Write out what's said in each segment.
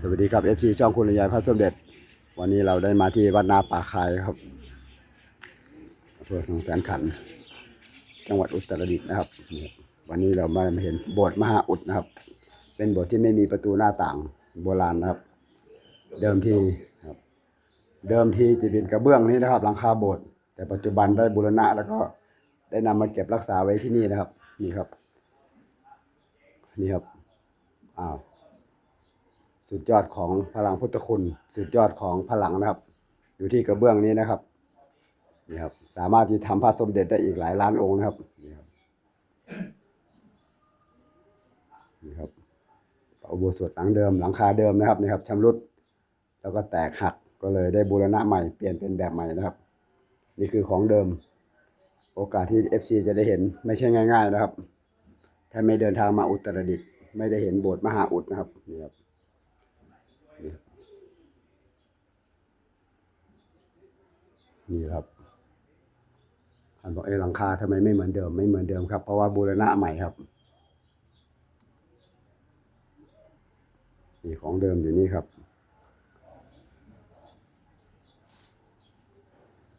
สวัสดีครับ FC ช่องคุณยายพระสมเด็จ วันนี้เราได้มาที่วัดนาป่าคายครับอำเภอหนองแสนขัน จังหวัดอุตรดิตถ์นะครับ วันนี้เรามาเห็นโบสถ์มหาอุดนะครับ เป็นโบสถ์ที่ไม่มีประตูหน้าต่างโบราณนะครับ เดิมทีครับเดิมทีจะเป็นกระเบื้องนี้นะครับ หลังคาโบสถ์แต่ปัจจุบันได้บูรณะแล้วก็ได้นำมาเก็บรักษาไว้ที่นี่นะครับ นี่ครับ นี่ครับอ้าว สุดยอดของพลังพุทธคุณ สุดยอดของพลังนะครับ อยู่ที่กระเบื้องนี้นะครับนี่ครับ สามารถที่ทำพระสมเด็จได้อีกหลายล้านองค์นะครับนี่ครับนี่ครับอุโบสถหลังเดิมหลังคาเดิมนะครับนี่ครับชำรุดแล้วก็แตกหักก็เลยได้บูรณะใหม่เปลี่ยนเป็นแบบใหม่นะครับ นี่คือของเดิม โอกาสที่ FC จะได้เห็นไม่ใช่ง่าย ๆ นะครับ ถ้าไม่เดินทางมาอุตรดิตถ์ไม่ได้เห็นโบสถ์มหาอุดนะครับนี่ครับ นี่ครับท่านบอกเอ้หลังคาทำไมไม่เหมือนเดิม ไม่เหมือนเดิมครับ เพราะว่าบูรณะใหม่ครับ นี่ของเดิมอยู่นี่ครับ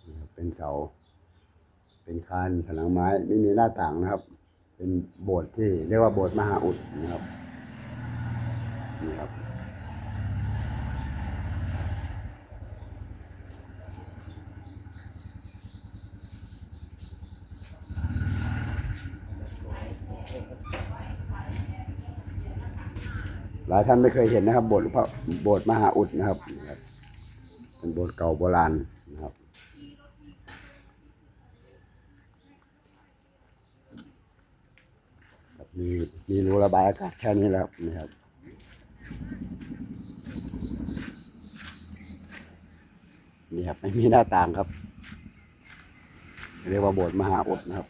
นี่ครับ เป็นเสา เป็นคานผนังไม้ ไม่มีหน้าต่างนะครับ เป็นโบสถ์ที่เรียกว่าโบสถ์มหาอุดนะครับนี่ครับ หลายท่านไม่เคยเห็นนะครับโบสถ์พระโบสถ์มหาอุดนะครับ เป็นโบสถ์เก่าโบราณนะครับมีมีรูระบายอากาศแค่นี้แหล้วครับนี่ครับนี่ครับไม่มีหน้าต่างครับ เรียกว่าโบสถ์มหาอุดนะครับ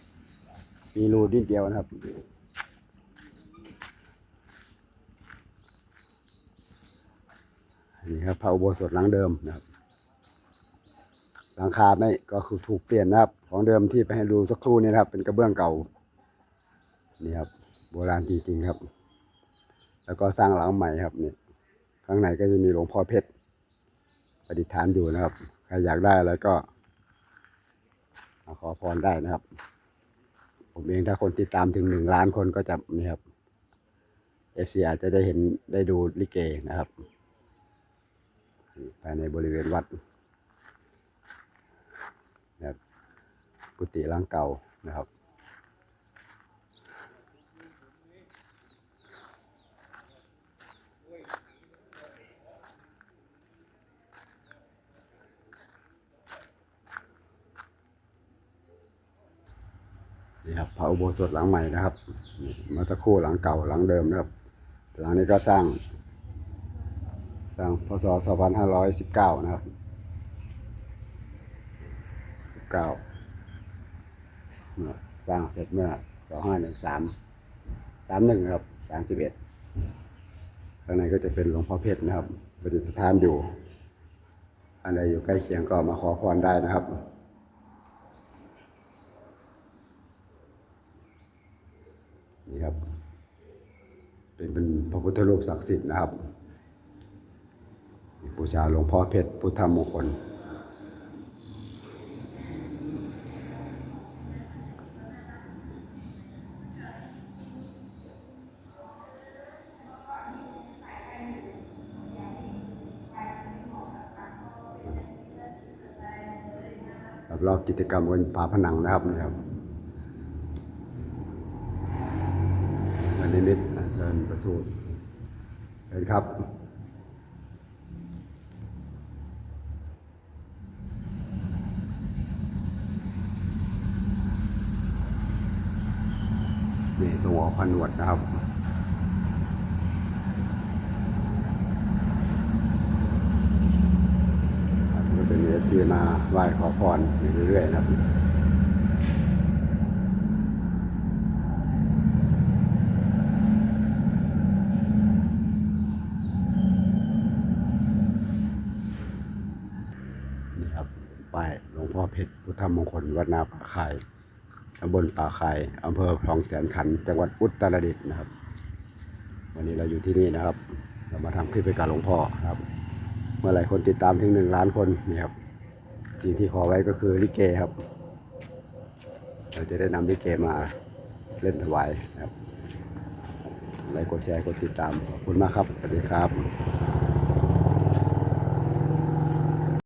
มีรูนิดเดียวนะครับ นี่ครับพระอุโบสถหลังเดิมนะครับหลังคาไม่ก็คือถูกเปลี่ยนนะครับ ของเดิมที่ไปให้ดูสักครู่นี้นะครับ เป็นกระเบื้องเก่านี่ครับโบราณจริงๆครับ แล้วก็สร้างหลังใหม่ครับนี่ข้างในก็จะมีหลวงพ่อเพชรประดิษฐานอยู่นะครับใครอยากได้อะไรก็มาขอพรได้นะครับ ผมเองถ้าคนติดตามถึงหนึ่งล้านคนก็จะนี่ครับ FC อาจจะได้เห็นได้ดูลิเกนะครับ ภายในบริเวณวัดนะครับกุฏิล้างเก่านะครับนี่ครับพระอุโบสถหลังใหม่นะครับเมื่อสักครู่หลังเก่าหลังเดิมนะครับ หลังนี้ก็สร้าง สร้างพศ 2519 นะครับ 19เมื่อสร้างเสร็จเมื่อ 2513 31นะครับ 31 ข้างในก็จะเป็นหลวงพ่อเพชรนะครับประดิษฐานอยู่ อันใดอยู่ใกล้เคียงก็มาขอพรได้นะครับนี่ครับ เป็นเป็นพระพุทธรูปศักดิ์สิทธิ์นะครับ บูชาหลวงพ่อเพชรพุทธมงคลรอบกิจกรรมบนฝาผนังนะครับนะครับวันนี้มิตรเชิญประสูติเชิญครับ นี่ตัวพันวดนะครับก็เป็นเอฟซีมาไหว้ขอพรอยู่เรื่อยๆนะครับนี่ครับป้ายหลวงพ่อเพชรพุทธมงคลวัดนาป่าคาย ตำบลป่าคายอำเภอคลองแสนขัน จังหวัดอุตรดิตถ์นะครับ วันนี้เราอยู่ที่นี่นะครับ เรามาทำคลิปให้การหลวงพ่อครับ เมื่อไหร่คนติดตามถึงหนึ่งล้านคนนี่ครับสิ่งที่ขอไว้ก็คือลิเกครับ เราจะได้นำลิเกมาเล่นถวายนะครับไลค์กดแชร์กดติดตามขอบคุณมากครับสวัสดีครับ